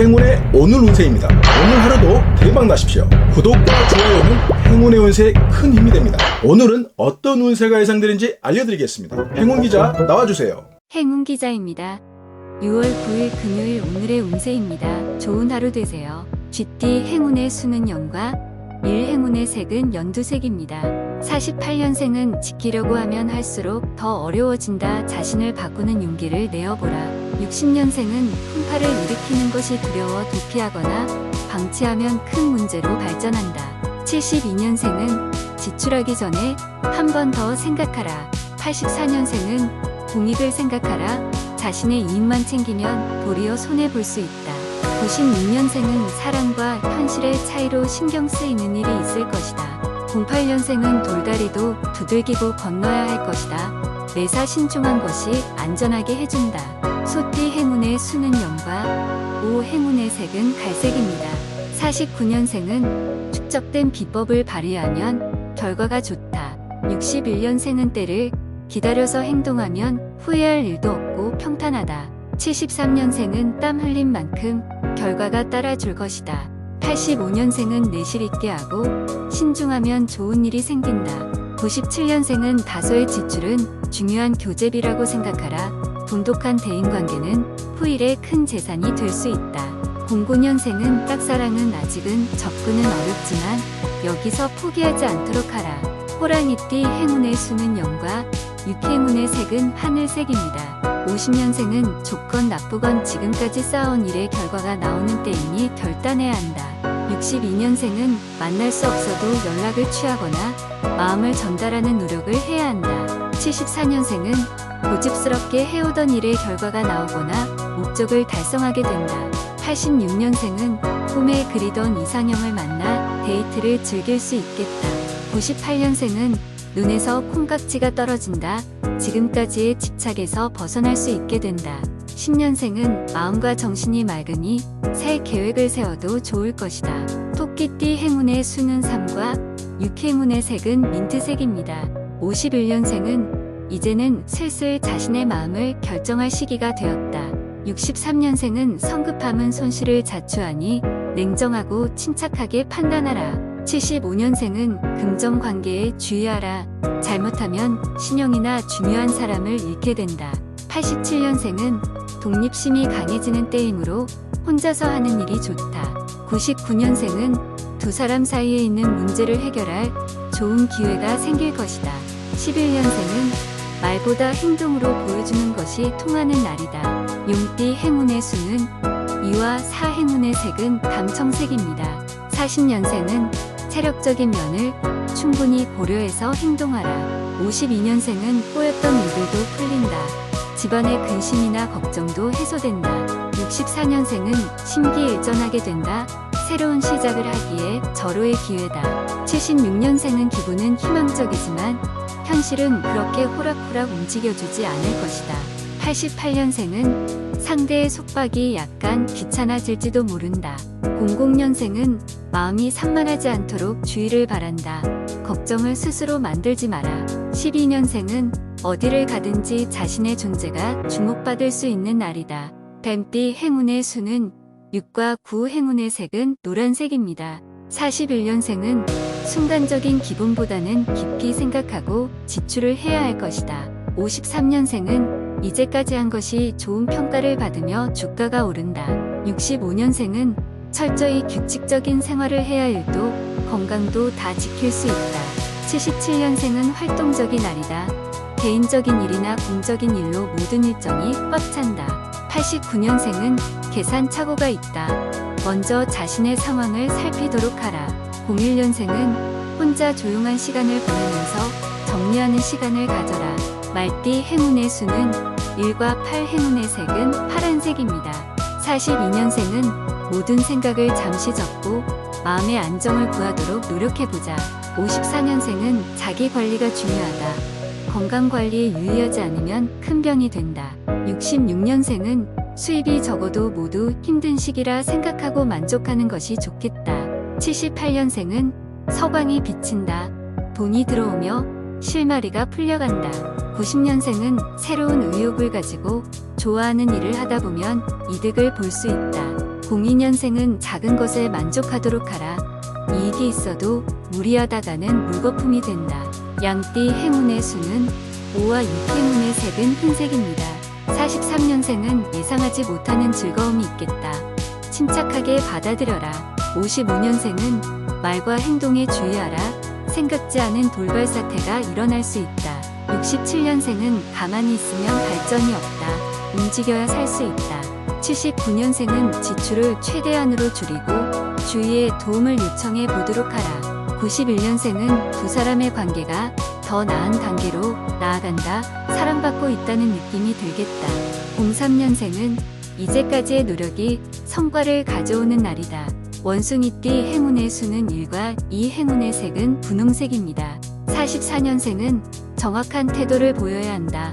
행운의 오늘 운세입니다. 오늘 하루도 대박 나십시오. 구독과 좋아요는 행운의 운세에 큰 힘이 됩니다. 오늘은 어떤 운세가 예상되는지 알려드리겠습니다. 행운 기자 나와주세요. 행운 기자입니다. 6월 9일 금요일 오늘의 운세입니다. 좋은 하루 되세요. 쥐띠 행운의 수는 연과 일 행운의 색은 연두색입니다. 48년생은 지키려고 하면 할수록 더 어려워진다. 자신을 바꾸는 용기를 내어보라. 60년생은 풍파를 일으키는 것이 두려워 도피하거나 방치하면 큰 문제로 발전한다. 72년생은 지출하기 전에 한 번 더 생각하라. 84년생은 공익을 생각하라. 자신의 이익만 챙기면 도리어 손해볼 수 있다. 96년생은 사랑과 현실의 차이로 신경 쓰이는 일이 있을 것이다. 08년생은 돌다리도 두들기고 건너야 할 것이다. 매사 신중한 것이 안전하게 해준다. 소띠 행운의 수는 영과 오 행운의 색은 갈색입니다. 49년생은 축적된 비법을 발휘하면 결과가 좋다. 61년생은 때를 기다려서 행동하면 후회할 일도 없고 평탄하다. 73년생은 땀 흘린 만큼 결과가 따라줄 것이다. 85년생은 내실 있게 하고 신중하면 좋은 일이 생긴다. 97년생은 다소의 지출은 중요한 교재비라고 생각하라. 돈독한 대인관계는 후일에 큰 재산이 될 수 있다. 09년생은 짝사랑은 아직은 접근은 어렵지만 여기서 포기하지 않도록 하라. 호랑이띠 행운의 수는 영과 육행운의 색은 하늘색입니다. 50년생은 조건 나쁘건 지금까지 쌓아온 일의 결과가 나오는 때이니 결단해야 한다. 62년생은 만날 수 없어도 연락을 취하거나 마음을 전달하는 노력을 해야 한다. 74년생은 고집스럽게 해오던 일의 결과가 나오거나 목적을 달성하게 된다. 86년생은 꿈에 그리던 이상형을 만나 데이트를 즐길 수 있겠다. 98년생은 눈에서 콩깍지가 떨어진다. 지금까지의 집착에서 벗어날 수 있게 된다. 10년생은 마음과 정신이 맑으니 새 계획을 세워도 좋을 것이다. 토끼띠 행운의 수는 3과 6행운의 색은 민트색입니다. 51년생은 이제는 슬슬 자신의 마음을 결정할 시기가 되었다. 63년생은 성급함은 손실을 자초하니 냉정하고 침착하게 판단하라. 75년생은 긍정 관계에 주의하라. 잘못하면 신용이나 중요한 사람을 잃게 된다. 87년생은 독립심이 강해지는 때이므로 혼자서 하는 일이 좋다. 99년생은 두 사람 사이에 있는 문제를 해결할 좋은 기회가 생길 것이다. 11년생은 말보다 행동으로 보여주는 것이 통하는 날이다. 용띠 행운의 수는 2와 4 행운의 색은 감청색입니다. 40년생은 체력적인 면을 충분히 고려해서 행동하라. 52년생은 꼬였던 일들도 풀린다. 집안의 근심이나 걱정도 해소된다. 64년생은 심기일전하게 된다. 새로운 시작을 하기에 절호의 기회다. 76년생은 기분은 희망적이지만 현실은 그렇게 호락호락 움직여주지 않을 것이다. 88년생은 상대의 속박이 약간 귀찮아질지도 모른다. 00년생은 마음이 산만하지 않도록 주의를 바란다. 걱정을 스스로 만들지 마라. 12년생은 어디를 가든지 자신의 존재가 주목받을 수 있는 날이다. 뱀띠 행운의 수는 6과 9 행운의 색은 노란색입니다. 41년생은 순간적인 기분보다는 깊이 생각하고 지출을 해야 할 것이다. 53년생은 이제까지 한 것이 좋은 평가를 받으며 주가가 오른다. 65년생은 철저히 규칙적인 생활을 해야 일도 건강도 다 지킬 수 있다. 77년생은 활동적인 날이다. 개인적인 일이나 공적인 일로 모든 일정이 꽉 찬다. 89년생은 계산 착오가 있다. 먼저 자신의 상황을 살피도록 하라. 01년생은 혼자 조용한 시간을 보내면서 정리하는 시간을 가져라. 말띠 행운의 수는 1과 8 행운의 색은 파란색입니다. 42년생은 모든 생각을 잠시 접고 마음의 안정을 구하도록 노력해보자. 54년생은 자기 관리가 중요하다. 건강 관리에 유의하지 않으면 큰 병이 된다. 66년생은 수입이 적어도 모두 힘든 시기라 생각하고 만족하는 것이 좋겠다. 78년생은 서광이 비친다. 돈이 들어오며 실마리가 풀려간다. 90년생은 새로운 의욕을 가지고 좋아하는 일을 하다 보면 이득을 볼 수 있다. 02년생은 작은 것에 만족하도록 하라. 이익이 있어도 무리하다가는 물거품이 된다. 양띠 행운의 수는 5와 6 행운의 색은 흰색입니다. 43년생은 예상하지 못하는 즐거움이 있겠다. 침착하게 받아들여라. 55년생은 말과 행동에 주의하라. 생각지 않은 돌발 사태가 일어날 수 있다. 67년생은 가만히 있으면 발전이 없다. 움직여야 살 수 있다. 79년생은 지출을 최대한으로 줄이고 주위에 도움을 요청해 보도록 하라. 91년생은 두 사람의 관계가 더 나은 단계로 나아간다. 사랑받고 있다는 느낌이 들겠다. 03년생은 이제까지의 노력이 성과를 가져오는 날이다. 원숭이띠 행운의 수는 1과 2 행운의 색은 분홍색입니다. 44년생은 정확한 태도를 보여야 한다.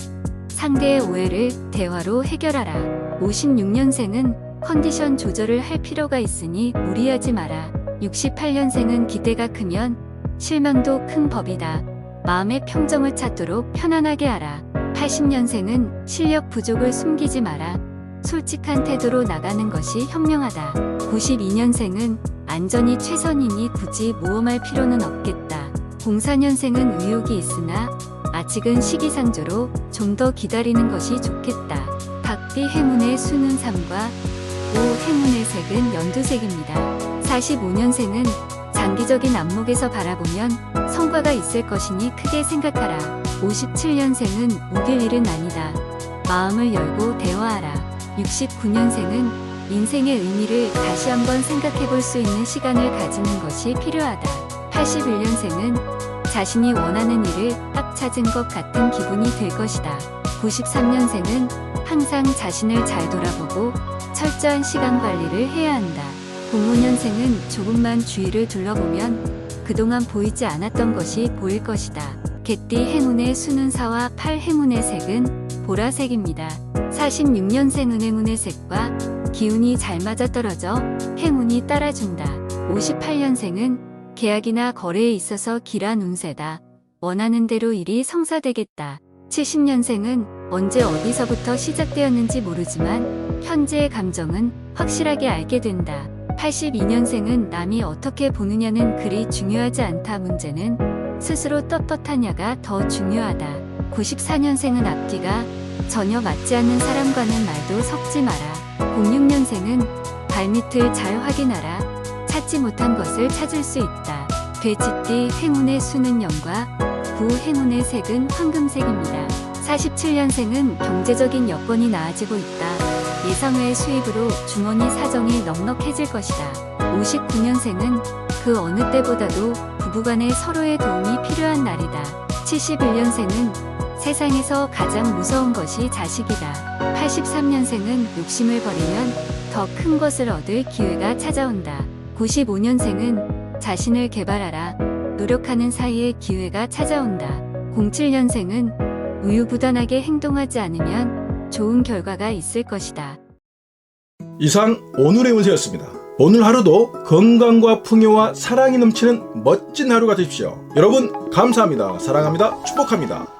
상대의 오해를 대화로 해결하라. 56년생은 컨디션 조절을 할 필요가 있으니 무리하지 마라. 68년생은 기대가 크면 실망도 큰 법이다. 마음의 평정을 찾도록 편안하게 하라. 80년생은 실력 부족을 숨기지 마라. 솔직한 태도로 나가는 것이 현명하다. 92년생은 안전이 최선이니 굳이 모험할 필요는 없겠다. 04년생은 의욕이 있으나 아직은 시기상조로 좀 더 기다리는 것이 좋겠다. 각띠 행운의 수는 3과 5 행운의 색은 연두색입니다. 45년생은 장기적인 안목에서 바라보면 성과가 있을 것이니 크게 생각하라. 57년생은 우길 일은 아니다. 마음을 열고 대화하라. 69년생은 인생의 의미를 다시 한번 생각해 볼 수 있는 시간을 가지는 것이 필요하다. 81년생은 자신이 원하는 일을 딱 찾은 것 같은 기분이 들 것이다. 93년생은 항상 자신을 잘 돌아보고 철저한 시간 관리를 해야 한다. 05년생은 조금만 주위를 둘러보면 그동안 보이지 않았던 것이 보일 것이다. 개띠 행운의 수는 4와 8 행운의 색은 보라색입니다. 46년생 은 행운의 색과 기운이 잘 맞아떨어져 행운이 따라준다. 58년생은 계약이나 거래에 있어서 길한 운세다. 원하는 대로 일이 성사되겠다. 70년생은 언제 어디서부터 시작되었는지 모르지만 현재의 감정은 확실하게 알게 된다. 82년생은 남이 어떻게 보느냐는 그리 중요하지 않다. 문제는 스스로 떳떳하냐가 더 중요하다. 94년생은 앞뒤가 전혀 맞지 않는 사람과는 말도 섞지 마라. 06년생은 발밑을 잘 확인하라. 찾지 못한 것을 찾을 수 있다. 돼지띠 행운의 수는 0과 9 행운의 색은 황금색입니다. 47년생은 경제적인 여건이 나아지고 있다. 예상외의 수입으로 주머니 사정이 넉넉해질 것이다. 59년생은 그 어느 때보다도 부부간에 서로의 도움이 필요한 날이다. 71년생은 세상에서 가장 무서운 것이 자식이다. 83년생은 욕심을 버리면 더 큰 것을 얻을 기회가 찾아온다. 95년생은 자신을 개발하라. 노력하는 사이에 기회가 찾아온다. 07년생은 우유부단하게 행동하지 않으면 좋은 결과가 있을 것이다. 이상 오늘의 운세였습니다. 오늘 하루도 건강과 풍요와 사랑이 넘치는 멋진 하루가 되십시오. 여러분 감사합니다. 사랑합니다. 축복합니다.